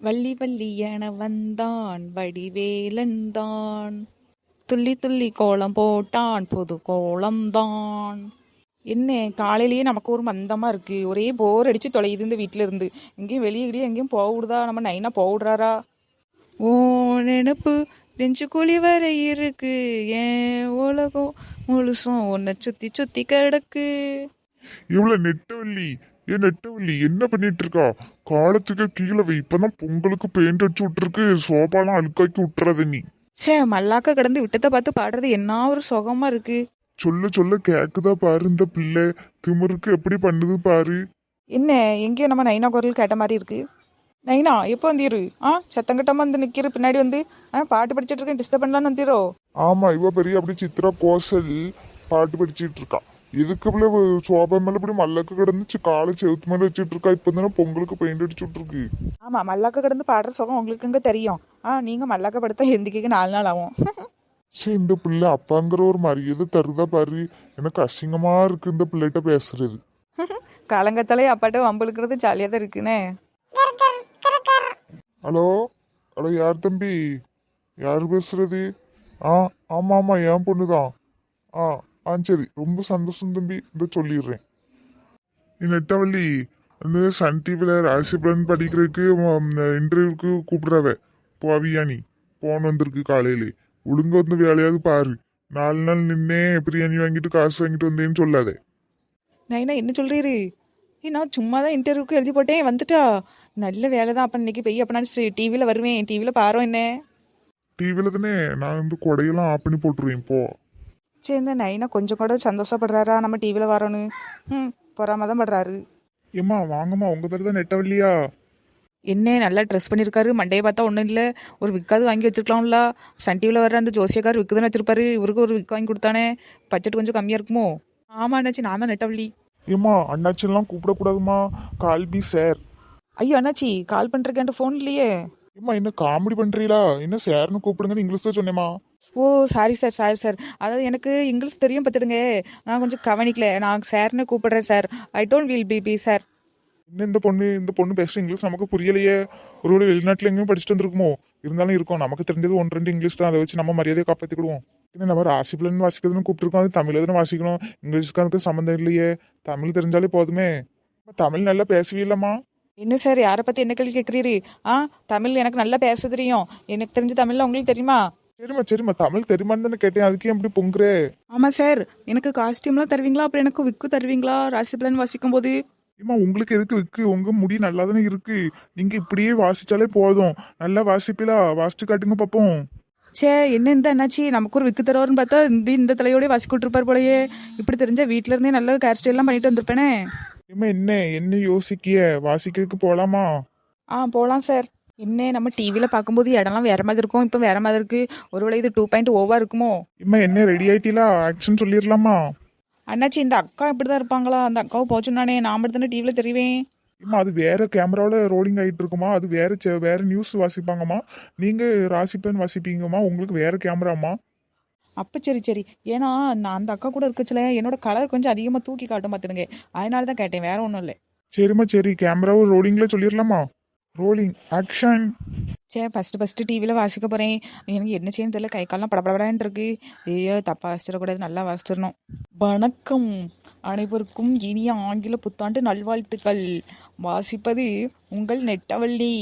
வள்ளி வள்ளி என வந்தான் வடிவேலன் தான். துள்ளி துள்ளி கோலம் போட்டான் புது கோலம்தான் என்ன காலையிலேயே நமக்கு ஒரு மந்தமா இருக்கு. ஒரே போர் அடிச்சு தொலையுது இந்த வீட்டில் இருந்து எங்கேயும் வெளியே வெளியே எங்கேயும் போகுதா நம்ம நைனா போடுறாரா ஓ நினப்பு நெஞ்சுக்குழி வர இருக்கு. ஏன் உலகம் முழுசும் உன்னை சுத்தி சுத்தி கிடக்கு? இவ்வளவு நெட்டவள்ளி ஏன் நெட்டவள்ளி என்ன பண்ணிட்டு இருக்கா காலத்துக்கு கீழே வை. இப்பதான் பொங்கலுக்கு பெயிண்ட் அடிச்சு விட்டுருக்கு. சோபாலாம் அழுக்காக்கி விட்டுறாத நீ. ச்சே மல்லாக்க கிடந்து விட்டத்தை பார்த்து பாடுறது என்ன ஒரு சுகமா இருக்கு. சொல்ல சொல்ல கேக்குதா பாரு இந்த பிள்ளை. திமிருக்கு எப்படி பண்ணுது பாரு. என்ன எங்கேயோ நம்ம நைனா குரல் கேட்ட மாதிரி இருக்கு. நைனா எப்போ வந்தீரு? ஆ சத்தங்கட்டமா வந்து நிக்கிற பின்னாடி வந்து ஆ பாட்டு படிச்சிட்டு இருக்கேன் டிஸ்டர்ப் பண்ணலான்னு வந்தீரோ? ஆமா இவ பெரிய அப்படி சித்ரா கோசல் பாட்டு படிச்சிட்டு இருக்கா. இதுக்கு பிள்ளை சோபா மேல இப்படி மல்லக்கு கிடந்துச்சு காலை செவுத்து மேல வச்சுட்டு இருக்கா இப்ப தானே பொங்கலுக்கு பெயிண்ட் அடிச்சு விட்டுருக்கு ஆமா மல்லாக்க கிடந்து பாடுற சுகம் உங்களுக்கு எங்க தெரியும் ஆ நீங்க மல்லாக்க படுத்தா எந்திக்க நாலு நாள் ஆகும் சே இந்த பிள்ளை அப்பாங்கிற ஒரு மரியாதை தருதா பாரு எனக்கு அசிங்கமா இருக்கு இந்த பிள்ளைகிட்ட பேசுறது காலங்கத்தாலே அப்பாட்ட வம்பளுக்கிறது ஜாலியாக தான் இருக்குண்ணே ஹலோ ஹலோ யார் தம்பி யார் பேசுறது ஆ ஆமா ஆமா என் பொண்ணுதான் ஆ ஆ சரி. ரொம்ப சந்தோஷம் தம்பி. இந்த சொல்லிடுறேன். நெட்டவள்ளி வந்து சன் டிவியில் ராசிபலன் படிக்கிறதுக்கு இன்டர்வியூக்கு கூப்பிடுறாவ. போவியா நீ. போன் வந்திருக்கு காலையிலே. ஒழுங்கா வந்து வேலையாவது பாரு. நாலு நாள் நின்னே பிரியாணி வாங்கிட்டு காசு வாங்கிட்டு வந்தேன்னு சொல்லாதே. நைனா என்ன சொல்றீரு? ஏய் நான் சும்மா தான் இன்டர்வியூக்கு எழுதி போட்டேன். வந்துட்டா. நல்ல வேலை தான் அப்போ இன்னைக்கு போய் அப்போ நான் டிவியில் வருவேன். டிவியில் பாரோம் என்ன. டிவியில் தானே நான் வந்து கொடையெல்லாம் ஆஃப் பண்ணி போட்டுருவேன். போ. சரி இந்த நைனா கொஞ்சம் கூட சந்தோஷப்படுறாரா? நம்ம டிவியில் வரோன்னு. ம் பொறாம தான் படுறாரு. ஏம்மா வாங்கம்மா உங்க பேர் தான் நெட்டவள்ளியா என்ன நல்லா ட்ரெஸ் பண்ணியிருக்காரு மண்டையை பார்த்தா ஒன்றும் இல்லை. ஒரு விக்காது வாங்கி வச்சிருக்கலாம்ல. சன் டிவியில் வர அந்த ஜோசியக்கார் விக்கு தானே வச்சிருப்பாரு. இவருக்கு ஒரு விக்கு வாங்கி கொடுத்தானே. பட்ஜெட் கொஞ்சம் கம்மியாக இருக்குமோ? ஆமா அண்ணாச்சி நான் தான் நெட்டவள்ளி ஏம்மா அண்ணாச்சிலாம் கூப்பிடக்கூடாதும்மா. கால்பி சார் ஐயோ அண்ணாச்சி கால் பண்ணுறேன்ட்டு ஃபோன் இல்லையே. ஏம்மா என்ன காமெடி பண்றீங்களா? என்ன சார்னு கூப்பிடுங்கன்னு இங்கிலீஷ் தான் சொன்னேம்மா. ஓ சாரி சார் சாரி சார் அதாவது எனக்கு இங்கிலீஷ் தெரியும் பார்த்துடுங்க. நான் கொஞ்சம் கவனிக்கல. நான் சார்னு கூப்பிடுறேன் sir I don't will be be sir என்ன இந்த பொண்ணு இந்த பொண்ணு பேசுற இங்கிலீஷ் நமக்கு புரியலையே. ஒருவேளை வெளிநாட்டுல எங்கேயும் படிச்சுட்டு வந்திருக்குமோ? இருந்தாலும் இருக்கும். நமக்கு தெரிஞ்சது ஒன்று ரெண்டு இங்கிலீஷ் தான். அதை வச்சு நம்ம மரியாதையை காப்பாற்றிக்கிடுவோம் என்ன நம்ம ராசிபலன் வாசிக்கிறதுன்னு கூப்பிட்டுருக்கோம். அது தமிழ் தானே வாசிக்கணும். இங்கிலீஷ்க்கு அதுக்கு சம்மந்தம் இல்லையே. தமிழ் தெரிஞ்சாலே போதுமே. தமிழ் நல்லா பேசுவீல்லம்மா என்ன சார் யாரை பற்றி என்ன கேள்வி கேட்குறீரு? ஆ தமிழ் எனக்கு நல்லா பேச தெரியும். எனக்கு தெரிஞ்ச தமிழ்ல உங்களுக்கு தெரியுமா? சரிம்மா சரிம்மா தமிழ் தெரியுமான்னு தானே கேட்டேன். அதுக்கே எப்படி பொங்குறே. ஆமாம் சார். எனக்கு காஸ்டியூம்லாம் தருவீங்களா? அப்புறம் எனக்கு விக்கு தருவீங்களா? ராசிபலன் வாசிக்கும் போது ஏம்மா உங்களுக்கு எதுக்கு விக்கு உங்க முடி நல்லா தானே இருக்கு. நீங்க இப்படியே வாசிச்சாலே போதும். நல்லா வாசிப்பீலா வாசிச்சு காட்டுங்க பார்ப்போம் சே என்ன இந்த என்னாச்சு நமக்கு ஒரு விக்கு தருவார்னு பார்த்தா இப்படி இந்த தலையோடய வாசி விட்டுருப்பார் போலயே. இப்படி தெரிஞ்சா வீட்டில இருந்தே நல்ல ஹேர் ஸ்டைல்லாம் பண்ணிட்டு வந்திருப்பேனே. ஏம்மா என்ன? என்ன யோசிக்கிய? வாசிக்கிறதுக்கு போலாமா? ஆ போகலாம் சார். என்ன நம்ம டிவியில் பார்க்கும்போது இடம்லாம் வேற மாதிரி இருக்கும். இப்போ வேற மாதிரி இருக்கு. ஒருவேளை இது டூ பாயிண்ட் ஓவா இருக்குமோ? இம்மா என்ன ரெடி ஆயிட்டீங்களா ஆக்ஷன் சொல்லிடலாமா அண்ணாச்சி இந்த அக்கா இப்படி தான் இருப்பாங்களா? அந்த அக்காவை போச்சுன்னானே நான் மட்டும் தானே டிவியில் தெரிவேன். இம்மா அது வேற கேமராவில் ரோலிங் ஆகிட்டு இருக்குமா அது வேற வேற நியூஸ் வாசிப்பாங்கம்மா. நீங்க ராசிப்பேன் வாசிப்பீங்கம்மா. உங்களுக்கு வேற கேமராம்மா அப்போ சரி சரி. ஏன்னா நான் அந்த அக்கா கூட இருக்கச்சுல என்னோட கலர் கொஞ்சம் அதிகமாக தூக்கி காட்டும் பார்த்துடுங்க அதனால தான் கேட்டேன் வேற ஒன்றும் இல்லை. சரிம்மா சரி. கேமராவும் ரோலிங்ல சொல்லிடலாமா ரோலிங் ஆக்ஷன் சே ஃபஸ்ட்டு ஃபஸ்ட்டு டிவியில் வாசிக்க போகிறேன் எனக்கு என்ன செய்யணும் தெரியல. கை கால்லாம் படபடபடான்னு இருக்கு. ஐயோ தப்பாக வாசிச்சிடக்கூடாது. நல்லா வாசிச்சிடணும். வணக்கம். அனைவருக்கும் இனிய ஆங்கில புத்தாண்டு நல்வாழ்த்துக்கள். வாசிப்பது உங்கள் நெட்டவள்ளி.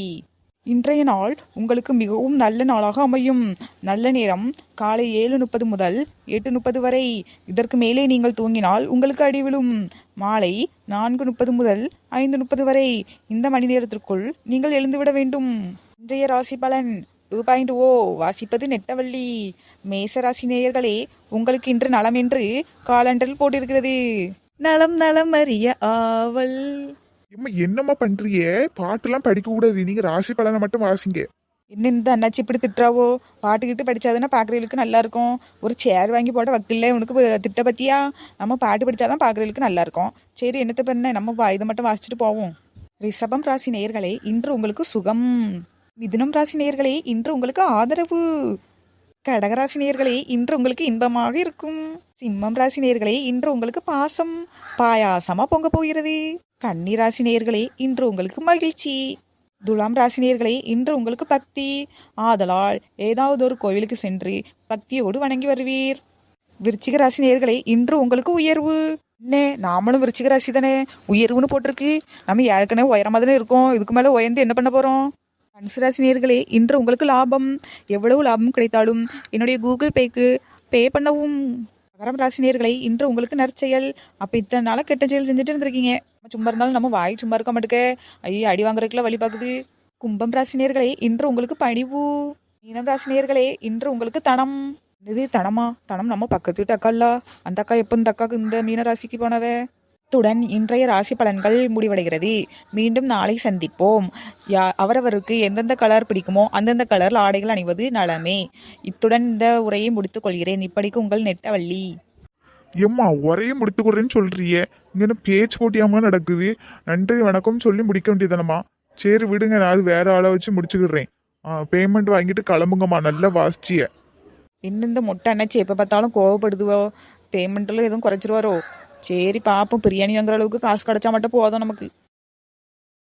இன்றைய நாள் உங்களுக்கு மிகவும் நல்ல நாளாக அமையும். நல்ல நேரம். காலை ஏழு முப்பது முதல் எட்டு முப்பது வரை. இதற்கு மேலே நீங்கள் தூங்கினால் உங்களுக்கு அடிவிழும் மாலை நான்கு முப்பது முதல் ஐந்து முப்பது வரை. இந்த மணி நேரத்திற்குள் நீங்கள் எழுந்துவிட வேண்டும். இன்றைய ராசி பலன் டூ பாயிண்ட் ஓ. வாசிப்பது நெட்டவள்ளி. மேச ராசி நேயர்களே உங்களுக்கு இன்று நலம் என்று காலண்டரில் போட்டிருக்கிறது. நலம் நலம் அறிய ஆவல். இம்மா என்னம்மா பண்றீங்க பாட்டுலாம் படிக்க கூடாது நீங்க ராசி பலனை மட்டும் வாசிங்க. என்ன இந்த அண்ணாச்சி இப்படி திட்டுறாவோ? பாட்டுக்கிட்டு படிச்சாதானே பார்க்குறவங்களுக்கு நல்லா இருக்கும் ஒரு சேர் வாங்கி போட வக்கில்ல உனக்கு திட்ட பத்தியா? நம்ம பாட்டு படிச்சாதான் பார்க்குறவங்களுக்கு நல்லா இருக்கும் சரி என்னத்த பண்ண? நம்ம இதை மட்டும் வாசிச்சுட்டு போவோம். ரிஷபம் ராசி நேயர்களே இன்று உங்களுக்கு சுகம். மிதுனம் ராசி நேயர்களே இன்று உங்களுக்கு ஆதரவு. கடகராசி நேர்களே இன்று உங்களுக்கு இன்பமாக இருக்கும். சிம்மம் ராசி நேயர்களே இன்று உங்களுக்கு பாசம். பாயாசமா பொங்க போகிறது. கன்னி ராசி நேர்களே இன்று உங்களுக்கு மகிழ்ச்சி. துலாம் ராசி நேர்களே இன்று உங்களுக்கு பக்தி. ஆதலால் ஏதாவது ஒரு கோவிலுக்கு சென்று பக்தியோடு வணங்கி வருவீர். விருச்சிக ராசினியர்களே இன்று உங்களுக்கு உயர்வு. என்ன நாமளும் விருச்சிக ராசி தானே. உயர்வுன்னு போட்டிருக்கு. நம்ம ஏற்கனவே உயரமாக தானே இருக்கோம். இதுக்கு மேலே உயர்ந்து என்ன பண்ண போகிறோம் தனுசு ராசினியர்களே இன்று உங்களுக்கு லாபம். எவ்வளவு லாபம் கிடைத்தாலும் என்னுடைய கூகுள் பேக்கு பே பண்ணவும். மகரம் ராசினியர்களை இன்று உங்களுக்கு நற்செயல். அப்போ இத்தனை நாளாக கெட்ட செயல் செஞ்சுட்டு இருந்திருக்கீங்க. சும்மா இருந்தாலும் நம்ம வாய் சும்மா இருக்க மாட்டேங்க ஐயோ அடி வாங்குறதுக்குலாம் வழி பார்க்குது கும்பம் ராசினியர்களே இன்று உங்களுக்கு பணிவு. மீனம் ராசினியர்களே இன்று உங்களுக்கு தனம். இது தனமா? தனம் நம்ம பக்கத்து வீட்டு அக்கால்ல? அந்த அக்கா எப்போ இந்த அக்காவுக்கு இந்த மீன ராசிக்கு போனவ? இத்துடன் இன்றைய ராசி பலன்கள் முடிவடைகிறது. மீண்டும் நாளை சந்திப்போம். யா அவரவருக்கு எந்தெந்த கலர் பிடிக்குமோ அந்தந்த கலர் ஆடைகள் அணிவது நலமே. இத்துடன் இந்த உரையை முடித்துக் கொள்கிறேன். இப்படிக்கு உங்கள் நெட்டவள்ளி. எம்மா ஒரே முடித்துக்கிறேன்னு சொல்றியே. இங்க பேச்சு போட்டியாம நடக்குது. நன்றி வணக்கம் சொல்லி முடிக்க வேண்டியதானம்மா? சரி விடுங்க. நான் அது வேற ஆளை வச்சு முடிச்சுக்கிடுறேன். பேமெண்ட் வாங்கிட்டு கிளம்புங்கம்மா. நல்லா வாசிச்சிய. இன்னும் இந்த மொட்டை அண்ணாச்சி எப்போ பார்த்தாலும் கோவப்படுதுவோ? பேமெண்ட்டில் எதுவும் குறைச்சிருவாரோ? சரி பார்ப்போம் பிரியாணி வாங்குற அளவுக்கு காசு கிடச்சா மட்டும் போதும் நமக்கு